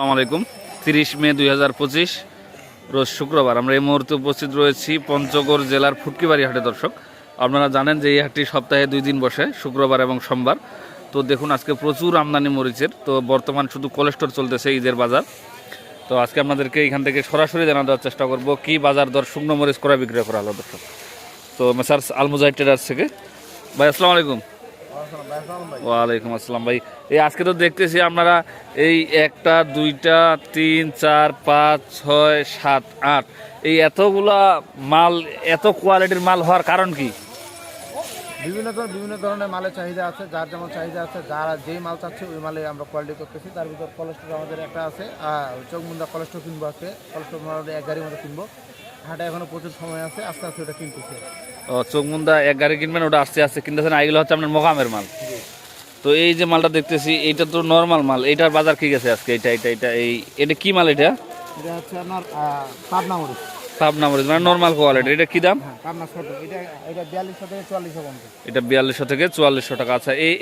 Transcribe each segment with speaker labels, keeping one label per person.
Speaker 1: আসসালামু আলাইকুম। তিরিশ মে দুই হাজার পঁচিশ, রোজ শুক্রবার আমরা এই মুহূর্তে উপস্থিত রয়েছি পঞ্চগড় জেলার ফুটকিবাড়ি হাটে, দর্শক। আপনারা জানেন যে এই হাটটি সপ্তাহে দুই দিন বসে, শুক্রবার এবং সোমবার। তো দেখুন, আজকে প্রচুর আমদানি মরিচের। তো বর্তমান শুধু কোলেস্টোর চলতেছে ঈদের বাজার। তো আজকে আপনাদেরকে এখান থেকে সরাসরি জানা দেওয়ার চেষ্টা করব, কি বাজার দর শুকনো মরিচ করা বিক্রয় করা হলো, দর্শক। তো মেসার্স আলমুজাহিদ ট্রেডার্স থেকে। ভাই, আসসালামু আলাইকুম। ওয়ালাইকুম আসসালাম ভাই। এই আজকে তো দেখতেছি আপনারা এই একটা, দুইটা, তিন, চার, পাঁচ, ছয়, সাত, আট। এই এতগুলা মাল, এত কোয়ালিটির মাল হওয়ার কারণ কি?
Speaker 2: বিভিন্ন ধরনের বিভিন্ন ধরনের মালের চাহিদা আছে, যার যেমন চাহিদা আছে, যারা যেই মাল চাচ্ছে ওই মালে আমরা কোয়ালিটি করতেছি। তার ভিতর কোলেস্ট্রল আমাদের একটা আছে চোখমুন্দা কোলেস্ট্রল কিনবো আছে কোলেস্ট্রল এক গাড়ির মতো কিনবো। হাটে এখনও প্রচুর সময় আছে আস্তে আস্তে ওটা কিনতেছি।
Speaker 1: ও চোখমুন্দা এক গাড়ি কিনবেন ওটা আস্তে আস্তে কিনতেছেন এগুলো হচ্ছে আপনার মোকামের মাল। তো এই যে মালটা দেখতেছি এইটা তো নর্মাল মাল এইটার বাজার কি গেছে আজকে? এটা এটা এটা এই এটা কি মাল এটা?
Speaker 2: এটা হচ্ছে আপনার আহ, পাবনা মরিচ।
Speaker 1: পাবনা মরিচ মানে নর্মাল কোয়ালিটি এটা কি দাম?
Speaker 2: হ্যাঁ পাবনা ছোট এটা এটা বিয়াল্লিশশো থেকে চুয়াল্লিশশো
Speaker 1: এটা থেকে টাকা আচ্ছা এই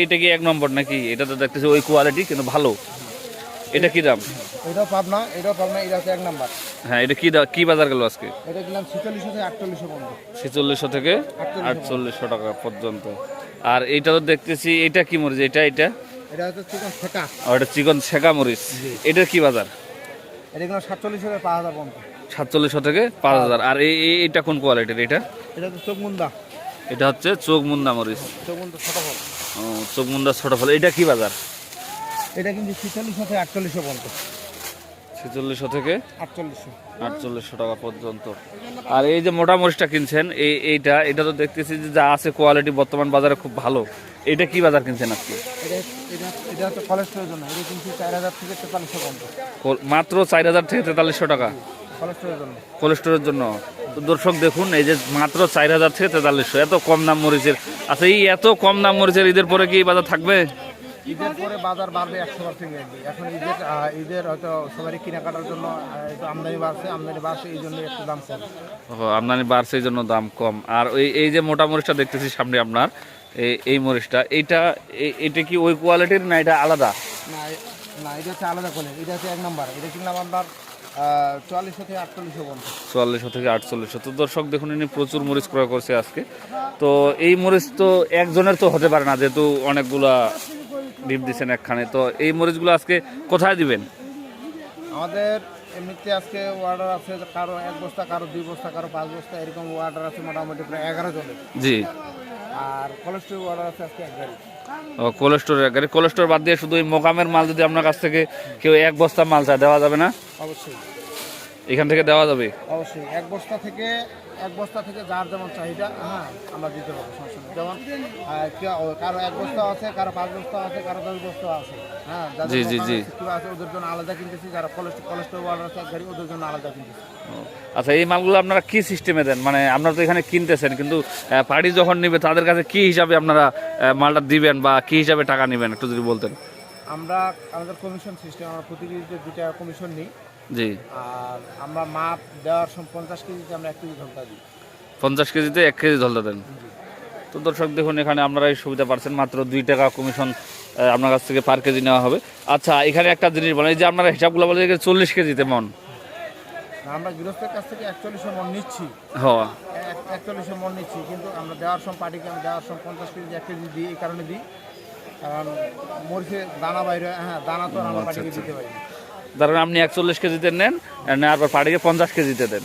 Speaker 1: এইটা কি এক নম্বর নাকি? এটা তো দেখতেছি ওই কোয়ালিটি কিন্তু ভালো। এটা কি দাম?
Speaker 2: এটাও পাবনা এটাও পাবনা এটা এক নাম্বার।
Speaker 1: হ্যাঁ এটা কি কি বাজার গেল আজকে?
Speaker 2: এটা কিনলাম ছিচল্লিশশো থেকে আটচল্লিশশো পর্যন্ত।
Speaker 1: ছেচল্লিশশো থেকে আটচল্লিশশো টাকা পর্যন্ত। আর এটা তো দেখতেছি এটা কি মরিচ? এটা এটা?
Speaker 2: এটা হচ্ছে চিকন ছেকা।
Speaker 1: আর এটা চিকন ছেঁকা মরিচ। এটার কি বাজার?
Speaker 2: এটা কিনলাম সাতচল্লিশশো থেকে পাঁচ হাজার পর্যন্ত।
Speaker 1: সাতচল্লিশশো থেকে পাঁচ হাজার। আর এই এটা কোন কোয়ালিটির এটা?
Speaker 2: এটা হচ্ছে চোখমুন্দা।
Speaker 1: এটা হচ্ছে চোখ মুন্দা মরিচ।
Speaker 2: চোখমুন্দা ছোট ফল।
Speaker 1: ও, চোখ মুন্দা ছোট ফল। এটা কি বাজার?
Speaker 2: এটা কিন্তু ছিচল্লিশশো থেকে আটচল্লিশশো পর্যন্ত।
Speaker 1: ছেচল্লিশশো থেকে
Speaker 2: আটচল্লিশশো।
Speaker 1: আটচল্লিশশো টাকা পর্যন্ত। আর এই যে মোটা মরিচটা কিনছেন এই এইটা এটা তো দেখতেছি যে যা আছে কোয়ালিটি বর্তমান বাজারে খুব ভালো। এটা কি বাজার কিনছেন আপনি
Speaker 2: এটা হচ্ছে কোলেস্ট্রলের জন্য। এটা কিন্তু চার হাজার থেকে তেতাল্লিশশো পর্যন্ত।
Speaker 1: মাত্র চার হাজার থেকে তেতাল্লিশশো টাকা? কোলেস্টোরের জন্য। তো দর্শক দেখুন এই যে মাত্র চার হাজার থেকে তেতাল্লিশশো। এত কম দাম মরিচের। আচ্ছা এই এত কম দাম মরিচের ঈদের পরে কি বাজার থাকবে?
Speaker 2: ঈদের পরে বাজার বাড়বে একশো পার্সেন্ট এখন ঈদের ঈদের হয়তো সবারই কেনাকাটার জন্য আমদানি বাড়ছে আমদানি বাড়ছে এই জন্য একটু দাম কম।
Speaker 1: ও, আমদানি বাড়ছে এই জন্য দাম কম। আর ওই এই যে মোটা মরিচটা দেখতেছি সামনে আপনার এই মরিচটা এইটা এটা কি ওই কোয়ালিটির না এটা আলাদা?
Speaker 2: না না এটা হচ্ছে আলাদা করে এটা হচ্ছে এক নাম্বার। এটা কিনলাম আপনার চুয়াল্লিশশো থেকে
Speaker 1: চুয়াল্লিশশো আটচল্লিশশো। তো দর্শক দেখুন ইনি প্রচুর মরিচ ক্রয় করছে আজকে। তো এই মরিচ তো একজনের তো হতে পারে না যেহেতু অনেকগুলা ডিপ দিচ্ছেন একখানে। তো এই মরিচগুলো আজকে কোথায় দিবেন?
Speaker 2: আমাদের এমনিতে আজকে অর্ডার আছে কারও এক বস্তা কারও দুই বস্তা কারও পাঁচ বস্তা এরকম অর্ডার আছে মোটামুটি প্রায় এগারো জনের।
Speaker 1: জি।
Speaker 2: আর কোলেস্ট্রল অর্ডার আছে আজকে এক গাড়ি
Speaker 1: ও কোলেস্টোরের গাড়ি কোলেস্টোর বাদ দিয়ে শুধু এই মোকামের মাল যদি আপনার কাছ থেকে কেউ এক বস্তা মাল চায় দেওয়া যাবে না?
Speaker 2: অবশ্যই।
Speaker 1: এখান থেকে দেওয়া যাবে?
Speaker 2: অবশ্যই। এক বস্তা থেকে এক বস্তা থেকে যার যেমন চাহিদা হ্যাঁ আমরা দিতে পারব সমস্যা যেমন ও, কারও এক বস্তা আছে কারও পাঁচ বস্তা আছে কারও দশ বস্তা আছে হ্যাঁ
Speaker 1: জি, জি, জি।
Speaker 2: আছে ওদের জন্য আলাদা কিনতেছি যারা কোলেস্ট্রল অর্ডার আছে গাড়ি ওদের জন্য আলাদা কিনতেছি।
Speaker 1: আচ্ছা এই মালগুলো আপনারা কি সিস্টেমে দেন? মানে আপনারা তো এখানে কিনতেছেন কিন্তু পার্টি যখন নিবে তাদের কাছে কি হিসাবে আপনারা মালটা দিবেন বা কি হিসাবে টাকা নেবেন? একটু যদি বলতেন।
Speaker 2: আমরা আমাদের কমিশন সিস্টেম আমরা প্রতি কেজিতে দুই টাকা কমিশন নিই।
Speaker 1: জি।
Speaker 2: আর আমরা মাপ দেওয়ার সময় পঞ্চাশ কেজিতে আমরা এক কেজি ধরতা দিই।
Speaker 1: পঞ্চাশ কেজিতে এক কেজি ধলতে দেন? তো দর্শক দেখুন এখানে আপনারা এই সুবিধা পাচ্ছেন মাত্র দুই টাকা কমিশন আপনার কাছ থেকে পার কেজি নেওয়া হবে। আচ্ছা এখানে একটা জিনিস বলেন এই যে আপনারা হিসাবগুলো বলে চল্লিশ কেজিতে মন।
Speaker 2: আমরা গৃহস্থের কাছ থেকে একচল্লিশশো মন নিচ্ছি।
Speaker 1: হওয়া
Speaker 2: এক- একচল্লিশশো মন নিচ্ছি কিন্তু আমরা দেওয়ার সময় পার্টিকে আমরা দেওয়ার সময় পঞ্চাশ কেজি এক কেজি দিই এই কারণে দিই। কারণ মরিচে দানা বাইরে হ্যাঁ দানা তো আমরা পার্টিকে দিতে পারি।
Speaker 1: ধরেন আপনি একচল্লিশ কেজিতে নেন পর পাড়িকে পঞ্চাশ কেজিতে দেন।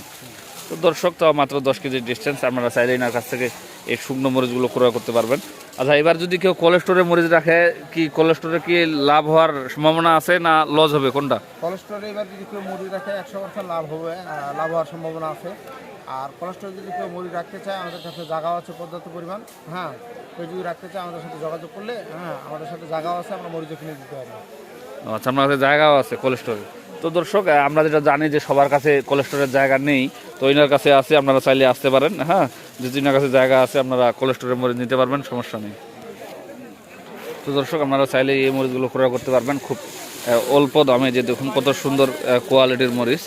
Speaker 1: তো দর্শক তো মাত্র দশ কেজির ডিস্টেন্স আপনারা চাইলে এনার কাছ থেকে এই শুকনো মরিচগুলো ক্রয় করতে পারবেন। আচ্ছা এবার যদি কেউ কোলেস্টোরে মরিচ রাখে, কি কোলেস্টোরে কি লাভ হওয়ার সম্ভাবনা আছে না লস হবে? কোনটা?
Speaker 2: কোলেস্ট্রল এবার যদি কেউ মুড়ি রাখে, একশো পার্সেন্ট লাভ হবে লাভ হওয়ার সম্ভাবনা আছে। আর কোলেস্ট্রল যদি কেউ মুড়ি রাখতে চায়, আমাদের কাছে জায়গা আছে পর্যাপ্ত পরিমাণ। হ্যাঁ কেউ যদি রাখতে চায়, আমাদের সাথে যোগাযোগ করলে হ্যাঁ আমাদের সাথে জায়গাও আছে, আমরা মরিচও কিনে দিতে পারব।
Speaker 1: আচ্ছা আপনার কাছে জায়গাও আছে কোলেস্টোরে তো দর্শক আমরা যেটা জানি যে সবার কাছে কোলেস্টোরের জায়গা নেই, তো ওইনার কাছে আছে, আপনারা চাইলে আসতে পারেন হ্যাঁ? যে ওনার কাছে জায়গা আছে, আপনারা কোলেস্টোরের মরিচ নিতে পারবেন, সমস্যা নেই। তো দর্শক, আপনারা চাইলে এই মরিচগুলো ক্রয় করতে পারবেন, খুব অল্প দামে, যে দেখুন কত সুন্দর কোয়ালিটির মরিচ।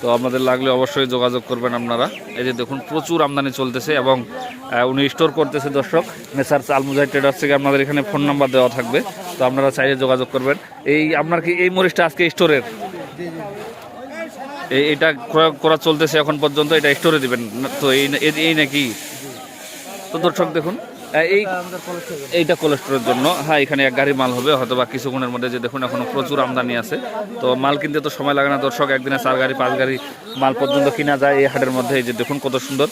Speaker 1: তো আপনাদের লাগলে অবশ্যই যোগাযোগ করবেন আপনারা। এই যে দেখুন, প্রচুর আমদানি চলতেছে এবং উনি স্টোর করতেছে দর্শক। মেসার আলমুজাই ট্রেডার্স থেকে আপনাদের এখানে ফোন নাম্বার দেওয়া থাকবে। তো আপনারা চাইলে যোগাযোগ করবেন। এই আপনার কি এই মরিচটা আজকে স্টোরের এটা ক্রয়, করা চলতেছে এখন পর্যন্ত, এটা স্টোরে দিবেন। তো এই নাকি? তো দর্শক দেখুন এই এইটা কোলেস্টোরের জন্য। হ্যাঁ এখানে এক গাড়ি মাল হবে হয়তো বা কিছুক্ষণের মধ্যে যে দেখুন এখনও প্রচুর আমদানি আছে। তো মাল কিনতে তো সময় লাগে না দর্শক একদিনে চার গাড়ি পাঁচ গাড়ি মাল পর্যন্ত কিনা যায় এই হাটের মধ্যে। এই যে দেখুন কত সুন্দর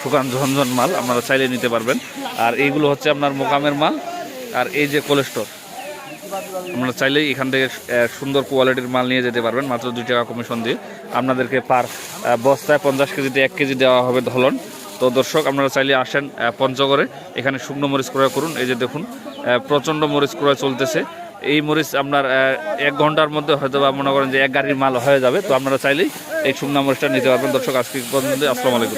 Speaker 1: শুকান ঝনঝন মাল আপনারা চাইলে নিতে পারবেন। আর এইগুলো হচ্ছে আপনার মোকামের মাল আর এই যে কোলেস্টোর আপনারা চাইলেই এখান থেকে সুন্দর কোয়ালিটির মাল নিয়ে যেতে পারবেন মাত্র দুই টাকা কমিশন দিয়ে। আপনাদেরকে পার বস্তায় পঞ্চাশ কেজিতে এক কেজি দেওয়া হবে ধলন। তো দর্শক, আপনারা চাইলে আসেন পঞ্চগড়ে। এখানে শুকনো মরিচ ক্রয় করুন। এই যে দেখুন প্রচণ্ড মরিচ ক্রয় চলতেছে। এই মরিচ আপনার এক ঘণ্টার মধ্যে হয়তো বা মনে করেন যে এক গাড়ির মাল হয়ে যাবে। তো আপনারা চাইলেই এই শুকনো মরিচটা নিতে পারবেন। দর্শক, আজকে পর্যন্ত আসসালামু আলাইকুম।